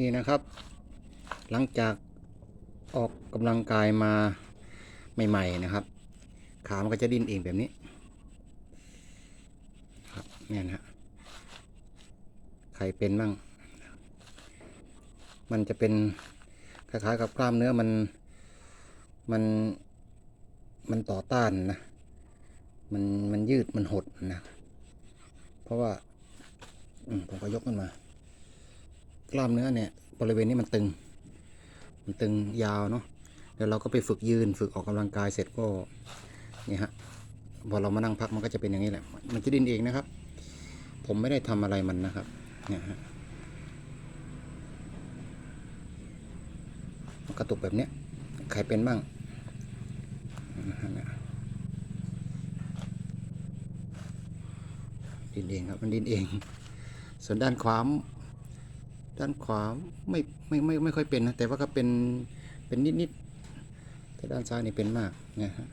นี่นะครับ หลังจากออกกำลังกายมาใหม่ ๆ นะครับ ขามันก็จะดิ้นเองแบบนี้ ครับเนี่ยนะใครเป็นบ้าง มันจะเป็นคล้ายๆกับกล้ามเนื้อมันมันมันต่อต้านนะ มันมันยืดมันหดนะ เพราะว่า ผมก็ยกมันมา กล้ามเนื้อเนี่ยบริเวณนี้มันตึง มันตึงยาวเนาะเดี๋ยวเราก็ไปฝึกยืนฝึกออกกำลังกายเสร็จก็นี่ฮะพอเรามานั่งพักมันก็จะเป็นอย่างนี้แหละ มันจะดิ้นเองนะครับ ผมไม่ได้ทำอะไรมันนะครับเนี่ยฮะมันกระตุกแบบเนี้ยใครเป็นบ้างดินเองครับมันดินเอง ส่วนด้านขวาม ด้านขวาไม่ไม่ไม่ไม่ค่อยเป็นนะ แต่ว่าก็เป็นเป็นนิดๆแต่ด้านซ้ายนี่เป็นมากนะฮะ